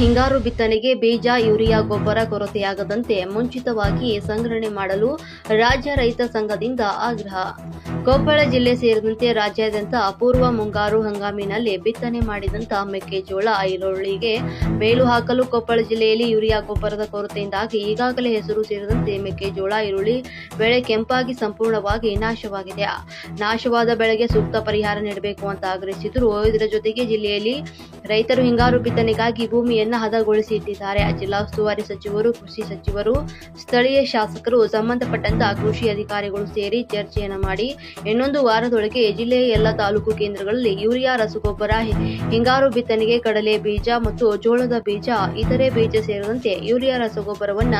ಹಿಂಗಾರು ಬಿತ್ತನೆಗೆ ಬೀಜ, ಯೂರಿಯಾ, ಗೊಬ್ಬರ ಕೊರತೆಯಾಗದಂತೆ ಮುಂಚಿತವಾಗಿ ಸಂಗ್ರಹಣೆ ಮಾಡಲು ರಾಜ್ಯ ರೈತ ಸಂಘದಿಂದ ಆಗ್ರಹ. ಕೊಪ್ಪಳ ಜಿಲ್ಲೆ ಸೇರಿದಂತೆ ರಾಜ್ಯಾದ್ಯಂತ ಪೂರ್ವ ಮುಂಗಾರು ಹಂಗಾಮಿನಲ್ಲಿ ಬಿತ್ತನೆ ಮಾಡಿದಂತ ಮೆಕ್ಕೆಜೋಳ ಈರುಳ್ಳಿಗೆ ಮೇಲು ಹಾಕಲು ಕೊಪ್ಪಳ ಜಿಲ್ಲೆಯಲ್ಲಿ ಯೂರಿಯಾ ಗೊಬ್ಬರದ ಕೊರತೆಯಿಂದಾಗಿ ಈಗಾಗಲೇ ಹೆಸರು ಸೇರಿದಂತೆ ಮೆಕ್ಕೆಜೋಳ ಈರುಳ್ಳಿ ಬೆಳೆ ಕೆಂಪಾಗಿ ಸಂಪೂರ್ಣವಾಗಿ ನಾಶವಾಗಿದೆ. ನಾಶವಾದ ಬೆಳೆಗೆ ಸೂಕ್ತ ಪರಿಹಾರ ನೀಡಬೇಕು ಅಂತ ಆಗ್ರಹಿಸಿದರು. ಇದರ ಜೊತೆಗೆ ಜಿಲ್ಲೆಯಲ್ಲಿ ರೈತರು ಹಿಂಗಾರು ಬಿತ್ತನೆಗಾಗಿ ಭೂಮಿಯನ್ನ ಹದಗೊಳಿಸಿ ಇಟ್ಟಿದ್ದಾರೆ ಜಿಲ್ಲಾ ಉಸ್ತುವಾರಿ ಸಚಿವರು, ಕೃಷಿ ಸಚಿವರು, ಸ್ಥಳೀಯ ಶಾಸಕರು ಸಂಬಂಧಪಟ್ಟಂತಹ ಕೃಷಿ ಅಧಿಕಾರಿಗಳು ಸೇರಿ ಚರ್ಚೆಯನ್ನು ಮಾಡಿ, ಇನ್ನೊಂದು ವಾರದೊಳಗೆ ಜಿಲ್ಲೆಯ ಎಲ್ಲ ತಾಲೂಕು ಕೇಂದ್ರಗಳಲ್ಲಿ ಯೂರಿಯಾ, ರಸಗೊಬ್ಬರ, ಹಿಂಗಾರು ಬಿತ್ತನೆಗೆ ಕಡಲೆ ಬೀಜ ಮತ್ತು ಜೋಳದ ಬೀಜ, ಇತರೆ ಬೀಜ ಸೇರಿದಂತೆ ಯೂರಿಯಾ, ರಸಗೊಬ್ಬರವನ್ನ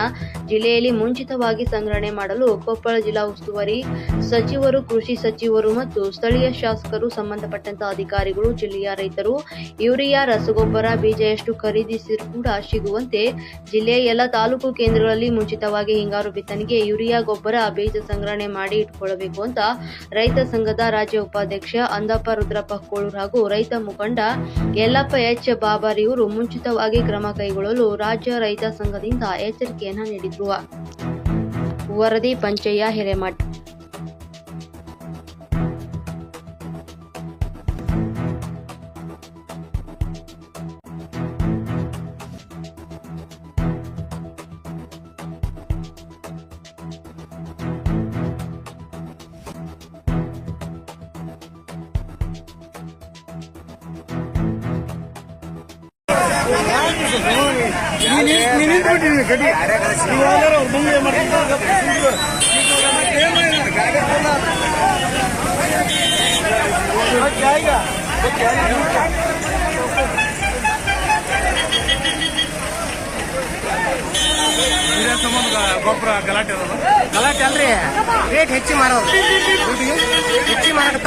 ಜಿಲ್ಲೆಯಲ್ಲಿ ಮುಂಚಿತವಾಗಿ ಸಂಗ್ರಹಣೆ ಮಾಡಲು ಕೊಪ್ಪಳ ಜಿಲ್ಲಾ ಉಸ್ತುವಾರಿ ಸಚಿವರು, ಕೃಷಿ ಸಚಿವರು ಮತ್ತು ಸ್ಥಳೀಯ ಶಾಸಕರು ಸಂಬಂಧಪಟ್ಟಂತಹ ಅಧಿಕಾರಿಗಳು, ಜಿಲ್ಲೆಯ ರೈತರು, ಯೂರಿಯಾ, ರಸಗೊಬ್ಬರ ಬೀಜ ಎಷ್ಟು ಖರೀದಿಸಿರೂ ಕೂಡ ಸಿಗುವಂತೆ ಜಿಲ್ಲೆಯ ಎಲ್ಲ ತಾಲೂಕು ಕೇಂದ್ರಗಳಲ್ಲಿ ಮುಂಚಿತವಾಗಿ ಹಿಂಗಾರು ಬಿತ್ತನೆಗೆ ಯೂರಿಯಾ ಗೊಬ್ಬರ, ಬೀಜ ಸಂಗ್ರಹಣೆ ಮಾಡಿ ಇಟ್ಕೊಳ್ಳಬೇಕು ಅಂತ ರೈತ ಸಂಘದ ರಾಜ್ಯ ಉಪಾಧ್ಯಕ್ಷ ಅಂದಪ್ಪ ರುದ್ರಪ್ಪ ಕೋಳೂರ್ ಹಾಗೂ ರೈತ ಮುಖಂಡ ಯಲ್ಲಪ್ಪ ಎಚ್ ಬಾಬಾರಿ ಇವರು ಮುಂಚಿತವಾಗಿ ಕ್ರಮ ಕೈಗೊಳ್ಳಲು ರಾಜ್ಯ ರೈತ ಸಂಘದಿಂದ ಎಚ್ಚರಿಕೆಯನ್ನು ನೀಡಿದ್ರು. ವರದಿ ಪಂಚಯ್ಯ ಹಿರೇಮಠ್. ಗೊಬ್ಬರ ಗಲಾಟೆ ಗಲಾಟೆ ಅಲ್ರಿ. ರೇಟ್ ಹೆಚ್ಚಿ ಮಾರೋದು. ಹೆಚ್ಚಿ ಮಾರಕತ್ತ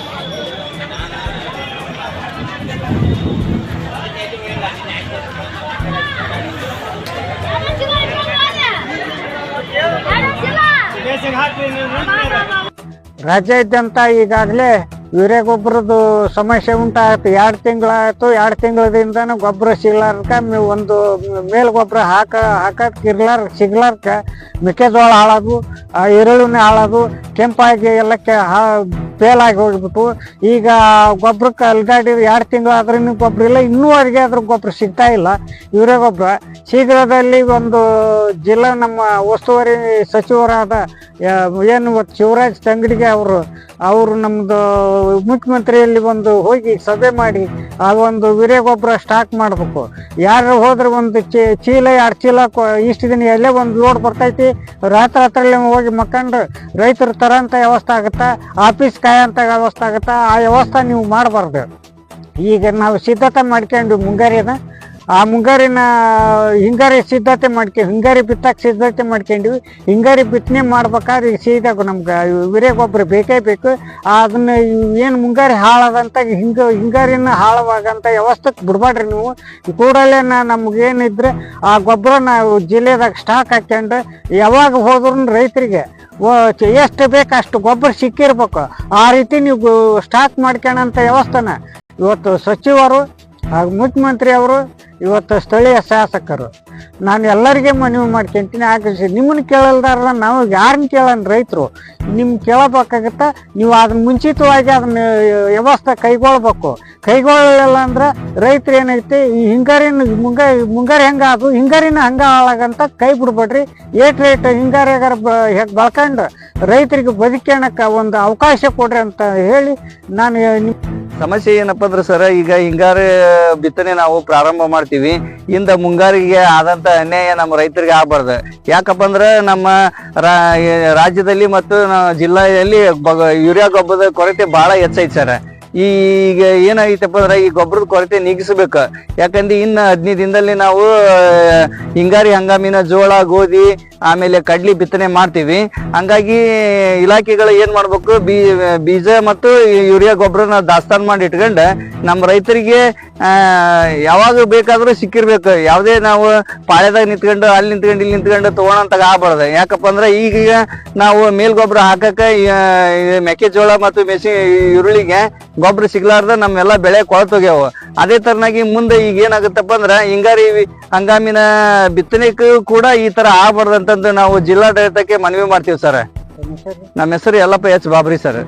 ಯಾಕಲ್ಲ ಇದ್ದಂತ ಈಗಾಗಲೇ ಯೂರಿಯಾ ಗೊಬ್ಬರದ್ದು ಸಮಸ್ಯೆ ಉಂಟಾಯಿತು. ಎರಡು ತಿಂಗಳಾಯಿತು. ಎರಡು ತಿಂಗಳದಿಂದನೂ ಗೊಬ್ಬರ ಸಿಗ್ಲಾರ್ಕ ಒಂದು ಮೇಲ್ ಗೊಬ್ಬರ ಹಾಕ ಹಾಕಕ್ಕೆ ಇರ್ಲಾರ ಸಿಗ್ಲಾರ್ಕ. ಮೆಕ್ಕೆಜೋಳ ಹಾಳದು ಈರುಳ್ಳಿನ ಹಾಳದು ಕೆಂಪಾಗಿ ಎಲ್ಲಕ್ಕೆ ಹಾ ಫೇಲಾಗಿ ಹೋಗ್ಬಿಟ್ಟು ಈಗ ಗೊಬ್ಬರಕ್ಕೆ ಅಲ್ಗಾಡಿ ಎರಡು ತಿಂಗಳಾದ್ರೂ ಗೊಬ್ಬರ ಇಲ್ಲ. ಇನ್ನೂವರೆಗೆ ಅದ್ರ ಗೊಬ್ಬರ ಸಿಗ್ತಾ ಇಲ್ಲ. ಯೂರಿಯಾ ಗೊಬ್ಬರ ಶೀಘ್ರದಲ್ಲಿ ಒಂದು ಜಿಲ್ಲಾ ನಮ್ಮ ಉಸ್ತುವಾರಿ ಸಚಿವರಾದ ಏನು ಇವತ್ತು ಶಿವರಾಜ್ ತಂಗಡಿಗೆ ಅವರು ಅವರು ನಮ್ಮದು ಮುಖ್ಯಮಂತ್ರಿಯಲ್ಲಿ ಒಂದು ಹೋಗಿ ಸಭೆ ಮಾಡಿ ಆ ಒಂದು ವೀರ್ಯ ಗೊಬ್ಬರ ಸ್ಟಾಕ್ ಮಾಡಬೇಕು. ಯಾರು ಹೋದ್ರೆ ಒಂದು ಚೀಲ, ಎರಡು ಚೀಲ ಇಷ್ಟು ದಿನ ಎಲ್ಲೇ ಒಂದು ಲೋಡ್ ಬರ್ತೈತಿ. ರಾತ್ರಿ ರಾತ್ರಿ ಹೋಗಿ ಮಕ್ಕಂಡು ರೈತರು ತರೋಂಥ ವ್ಯವಸ್ಥೆ ಆಗುತ್ತಾ? ಆಫೀಸ್ ಕಾಯೋಂಥ ವ್ಯವಸ್ಥೆ ಆಗುತ್ತಾ? ಆ ವ್ಯವಸ್ಥೆ ನೀವು ಮಾಡಬಾರ್ದು. ಈಗ ನಾವು ಸಿದ್ಧತೆ ಮಾಡ್ಕೊಂಡು ಮುಂಗಾರಿನ ಆ ಮುಂಗಾರಿನ ಹಿಂಗಾರಿ ಸಿದ್ಧತೆ ಮಾಡ್ಕೆ, ಹಿಂಗಾರಿ ಬಿತ್ತಕ್ಕೆ ಸಿದ್ಧತೆ ಮಾಡ್ಕೊಂಡ್ವಿ. ಹಿಂಗಾರಿ ಬಿತ್ತನೆ ಮಾಡ್ಬೇಕಾದ್ರೆ ಈಗ ಸೀದಾಗ ನಮ್ಗೆ ವಿರೇ ಗೊಬ್ಬರ ಬೇಕೇ ಬೇಕು. ಅದನ್ನ ಏನು ಮುಂಗಾರಿ ಹಾಳಾದಂತ ಹಿಂಗ, ಹಿಂಗಾರಿನ ಹಾಳವಾಗಂತ ವ್ಯವಸ್ಥೆಗೆ ಬಿಡಬೇಡ್ರಿ ನೀವು. ಕೂಡಲೇ ನಮ್ಗೇನಿದ್ರೆ ಆ ಗೊಬ್ಬರ ನಾವು ಜಿಲ್ಲೆದಾಗ ಸ್ಟಾಕ್ ಹಾಕ್ಕೊಂಡು ಯಾವಾಗ ಹೋದ್ರೂ ರೈತರಿಗೆ ಎಷ್ಟು ಬೇಕು ಅಷ್ಟು ಗೊಬ್ಬರ ಸಿಕ್ಕಿರ್ಬೇಕು. ಆ ರೀತಿ ನೀವು ಸ್ಟಾಕ್ ಮಾಡ್ಕೊಳ್ಳೋಂಥ ವ್ಯವಸ್ಥೆನ ಇವತ್ತು ಸಚಿವರು ಹಾಗೂ ಮುಖ್ಯಮಂತ್ರಿ ಅವರು ಇವತ್ತು ಸ್ಥಳೀಯ ಶಾಸಕರು. ನಾನು ಎಲ್ಲರಿಗೆ ಮನವಿ ಮಾಡ್ಕೊಂತೀನಿ ಆಗಿಸಿ ನಿಮ್ಮನ್ನ ಕೇಳಲ್ದಾರ ನಾವು ಯಾರನ್ನ ಕೇಳೋಣ ರೈತರು? ನಿಮ್ಗೆ ಕೇಳಬೇಕಾಗತ್ತ? ನೀವು ಅದನ್ನ ಮುಂಚಿತವಾಗಿ ಅದನ್ನ ವ್ಯವಸ್ಥೆ ಕೈಗೊಳ್ಬೇಕು. ಕೈಗೊಳ್ಳಲಿಲ್ಲ ಅಂದ್ರೆ ರೈತರು ಏನೈತಿ, ಈ ಹಿಂಗಾರಿನ ಮುಂಗ, ಮುಂಗಾರಿ ಹೆಂಗ ಅದು ಹಿಂಗಾರಿನ ಹಂಗ ಹಾಳಾಗಂತ ಕೈ ಬಿಡ್ಬೇಡ್ರಿ. ಏಟ್ ರೇಟ್ ಹಿಂಗಾರಿಗಾರ ಬೆಳ್ಕೊಂಡು ರೈತರಿಗೆ ಬದುಕೋಣಕ್ಕೆ ಒಂದು ಅವಕಾಶ ಕೊಡ್ರಿ ಅಂತ ಹೇಳಿ ನಾನು ಸಮಸ್ಯೆ ಏನಪ್ಪ ಅಂದ್ರೆ ಸರ್, ಈಗ ಹಿಂಗಾರು ಬಿತ್ತನೆ ನಾವು ಪ್ರಾರಂಭ ಮಾಡ್ತೀವಿ. ಇಂದ ಮುಂಗಾರಿಗೆ ಆದಂತ ಅನ್ಯಾಯ ನಮ್ಮ ರೈತರಿಗೆ ಆಗ್ಬಾರ್ದು. ಯಾಕಪ್ಪ ಅಂದ್ರೆ ನಮ್ಮ ರಾಜ್ಯದಲ್ಲಿ ಮತ್ತು ಜಿಲ್ಲೆಯಲ್ಲಿ ಯೂರಿಯಾ ಗೊಬ್ಬರದ ಕೊರತೆ ಬಹಳ ಹೆಚ್ಚೈತೆ ಸರ್. ಈಗ ಏನಾಗೈತಪ್ಪ ಅಂದ್ರೆ ಈ ಗೊಬ್ಬರದ ಕೊರತೆ ನೀಗಿಸಬೇಕು. ಯಾಕಂದ್ರೆ ಇನ್ನ ಹದಿನೈದು ದಿನದಲ್ಲಿ ನಾವು ಹಿಂಗಾರಿ ಹಂಗಾಮಿನ ಜೋಳ, ಗೋಧಿ, ಆಮೇಲೆ ಕಡ್ಲಿ ಬಿತ್ತನೆ ಮಾಡ್ತೀವಿ. ಹಂಗಾಗಿ ಇಲಾಖೆಗಳು ಏನ್ ಮಾಡ್ಬೇಕು ಬೀಜ ಮತ್ತು ಯೂರಿಯಾ ಗೊಬ್ಬರನ ದಾಸ್ತಾನು ಮಾಡಿ ಇಟ್ಕೊಂಡು ನಮ್ಮ ರೈತರಿಗೆ ಯಾವಾಗ ಬೇಕಾದ್ರೂ ಸಿಕ್ಕಿರ್ಬೇಕು. ಯಾವುದೇ ನಾವು ಪಾಳ್ಯದಾಗ ನಿಂತ್ಕೊಂಡು ಅಲ್ಲಿ ನಿಂತ್ಕೊಂಡು ಇಲ್ಲಿ ನಿಂತ್ಕೊಂಡು ತಗೊಳಂತಾಗ ಆಗ್ಬಾರ್ದು. ಯಾಕಪ್ಪ ಅಂದ್ರೆ ಈಗ ನಾವು ಮೇಲ್ ಗೊಬ್ಬರ ಹಾಕಕ್ಕೆ ಮೆಕ್ಕೆಜೋಳ ಮತ್ತು ಮೆಸಿ ಈರುಳ್ಳಿಗೆ ಗೊಬ್ಬರ ಸಿಗ್ಲಾರ್ದ ನಮ್ಮೆಲ್ಲ ಬೆಳೆ ಕೊಳತೋಗ್ಯಾವ. ಅದೇ ತರನಾಗಿ ಮುಂದೆ ಈಗ ಏನಾಗುತ್ತಪ್ಪ ಅಂದ್ರೆ ಹಿಂಗಾರಿ ಹಂಗಾಮಿನ ಬಿತ್ತನೆಗೂ ಕೂಡ ಈ ತರ ಆಗ್ಬಾರ್ದು ಅಂತಂದು ನಾವು ಜಿಲ್ಲಾಡಳಿತಕ್ಕೆ ಮನವಿ ಮಾಡ್ತೀವಿ ಸರ್. ನಮ್ಮ ಹೆಸರು ಎಲ್ಲಪ್ಪ ಎಚ್. ಬಾಬ್ರಿ ಸರ್.